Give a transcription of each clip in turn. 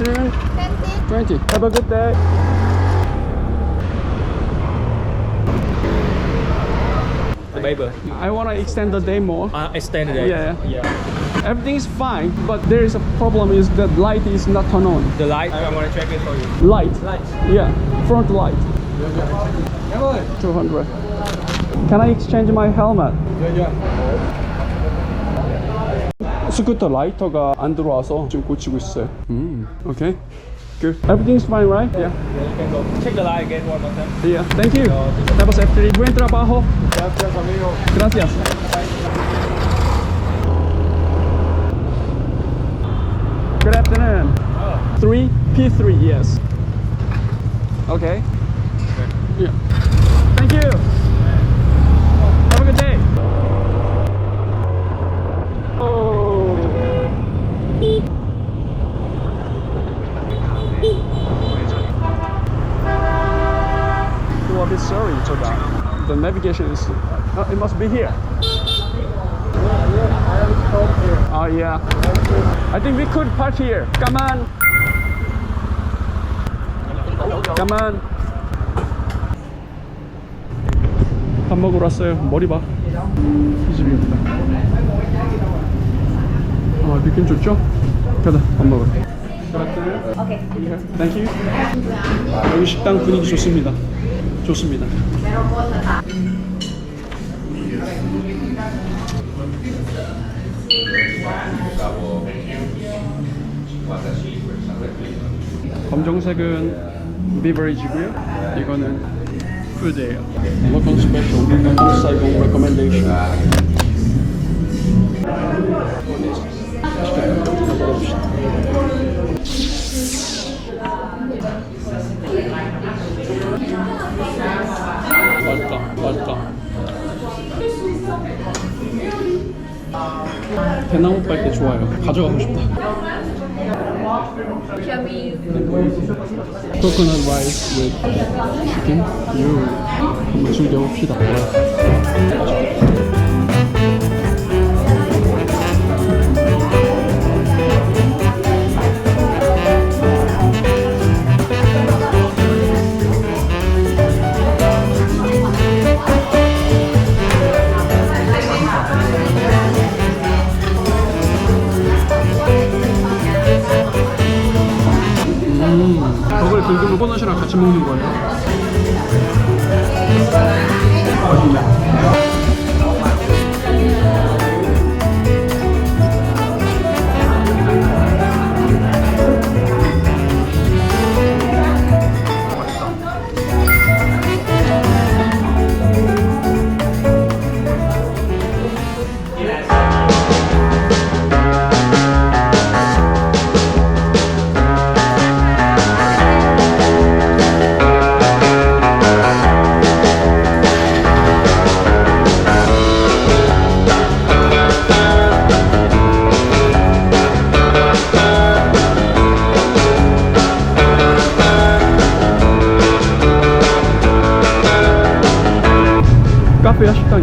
afternoon. 20. 20. Have a good day. The Bible. I want to extend the day more. Uh, extend it. Yeah, yeah. Everything is fine, but there is a problem is that light is not turned on. The light. I'm gonna check it for you. Light. Light. Yeah, front light. 200. Can I exchange my helmet? 스쿠터 라이터가 안 들어와서 지금 고치고 있어요. 음, okay. Good. Everything's fine, right? Yeah. Yeah, you can go. Check the light again one more time. Yeah. Thank you. That was after. Buen trabajo. Gracias. Good afternoon. Three P3, yes. Okay. Yeah. Thank you. Have a good day. Oh. Sorry, Toga. The navigation is. Uh, it must be here. Oh yeah. I think we could park here. Come on. Come on. 밥 먹으러 왔어요. 머리 봐. 이 집입니다. 아, 느낌 좋죠? 가자, 밥 먹으러. Okay. Thank you. 여기 식당 분위기 좋습니다. 좋습니다. 검정색은 비버리지고요. 이거는 푸드예요. 로컬 스페셜, 로컬 사이공 레코멘데이션. 맛있다, 맛있다. 대나무 빨대 좋아요. 가져가고 싶다. Coconut rice with chicken. 유 한번 즐겨봅시다. 거예요.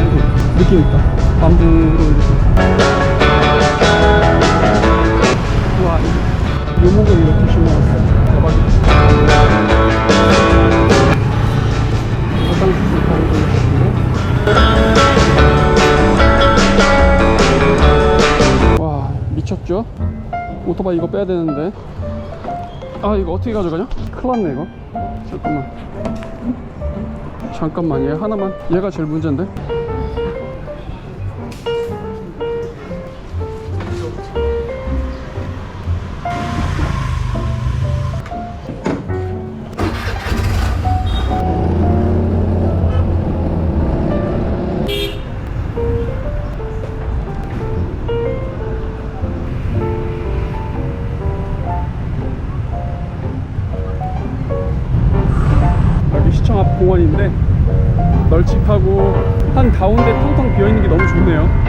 이거 느낌 있다 밤으로 이렇게. 와 이- 묘목을 이렇게 심어놨어 대박이다 화장실 가고 계시고? 와 미쳤죠? 오토바이 이거 빼야 되는데. 아 이거 어떻게 가져가냐? 큰일 났네 이거. 잠깐만. 잠깐만 얘 하나만. 얘가 제일 문제인데 널찍하고 한 가운데 텅텅 비어 있는 게 너무 좋네요.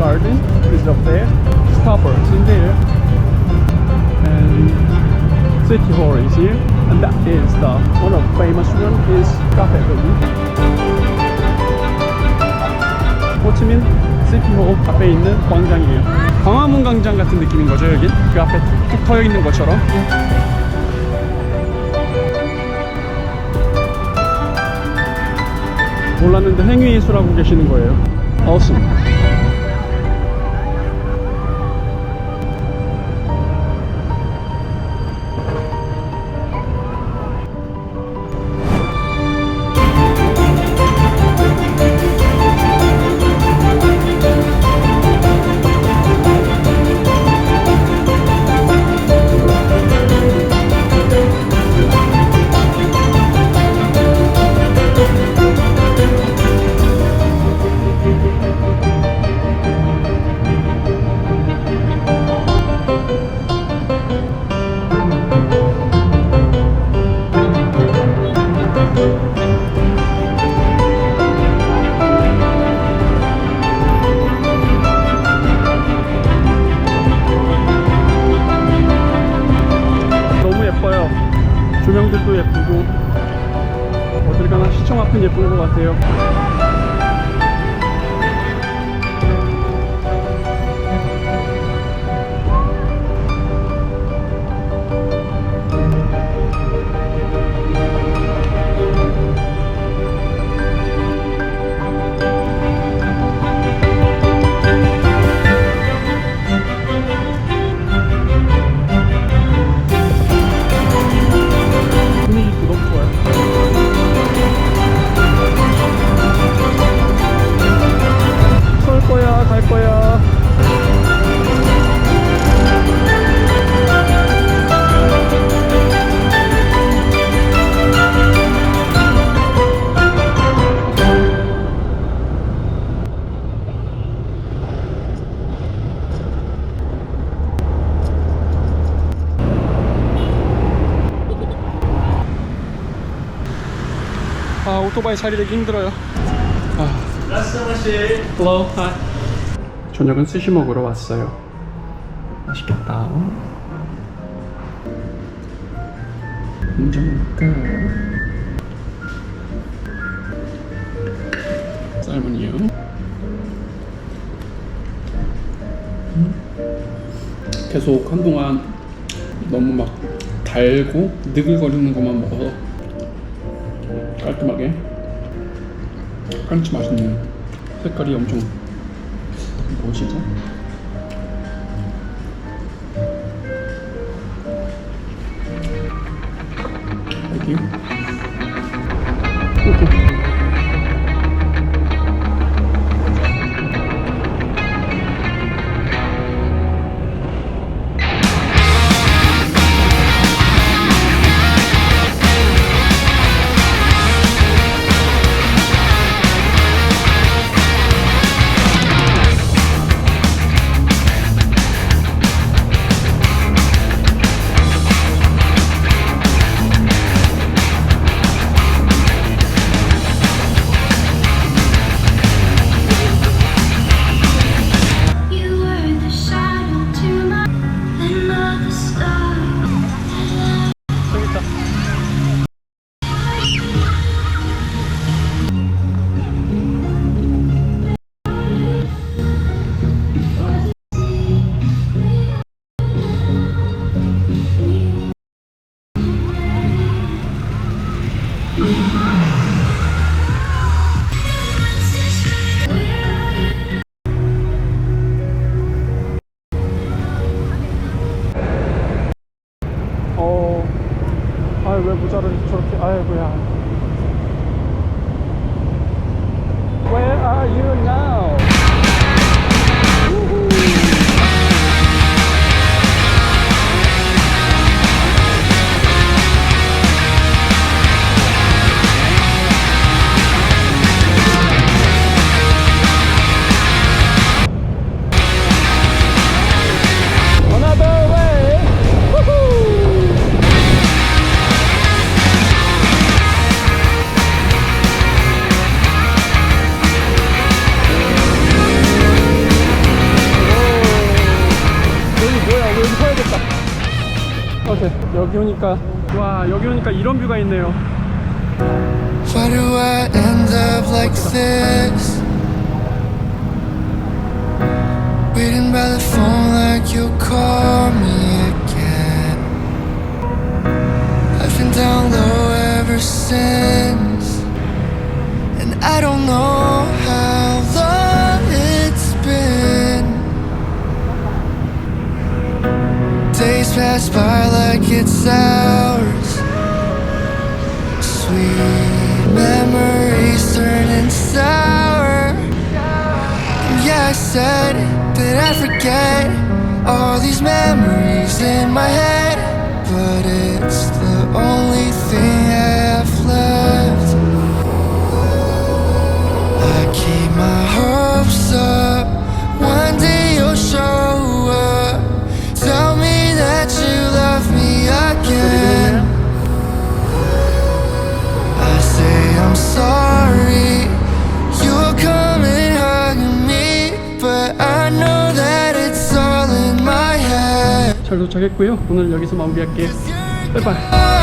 Garden is up there. Starbucks in there. And City Hall is here. And that is the one of famous one is Cafe Valley. 호치민 시티홀 앞에 있는 광장이에요. 광화문 광장 같은 느낌인 거죠, 여긴? 그 앞에 툭 터여 있는 것처럼. 몰랐는데 행위예술하고 계시는 거예요. Awesome. 예쁘고 어딜 가나 시청 앞은 예쁜 것 같아요. 오토바이 자리 되기 힘들어요. 아. 저녁은 스시 먹으러 왔어요. 맛있겠다. 먼저 먹을까? 삶은요? 음. 계속 한동안 너무 막 달고 느글거리는 것만 먹어서 깔끔하게 크런치 맛있네요 색깔이 엄청 뭐지 이거? 왜 모자를 저렇게 아이고야 Where are you now? 여기 오니까 와 여기 오니까 이런 뷰가 있네요 Why do I end up like this? Waiting by the phone like you'll call me again. I've been down low ever since. Pass by like it's ours. Sweet memories turning sour. Yeah, I said that I'd forget all these memories in my head. But it's the only thing I have left. I keep my hopes up. 잘 도착했고요. 오늘 여기서 마무리할게요. Heart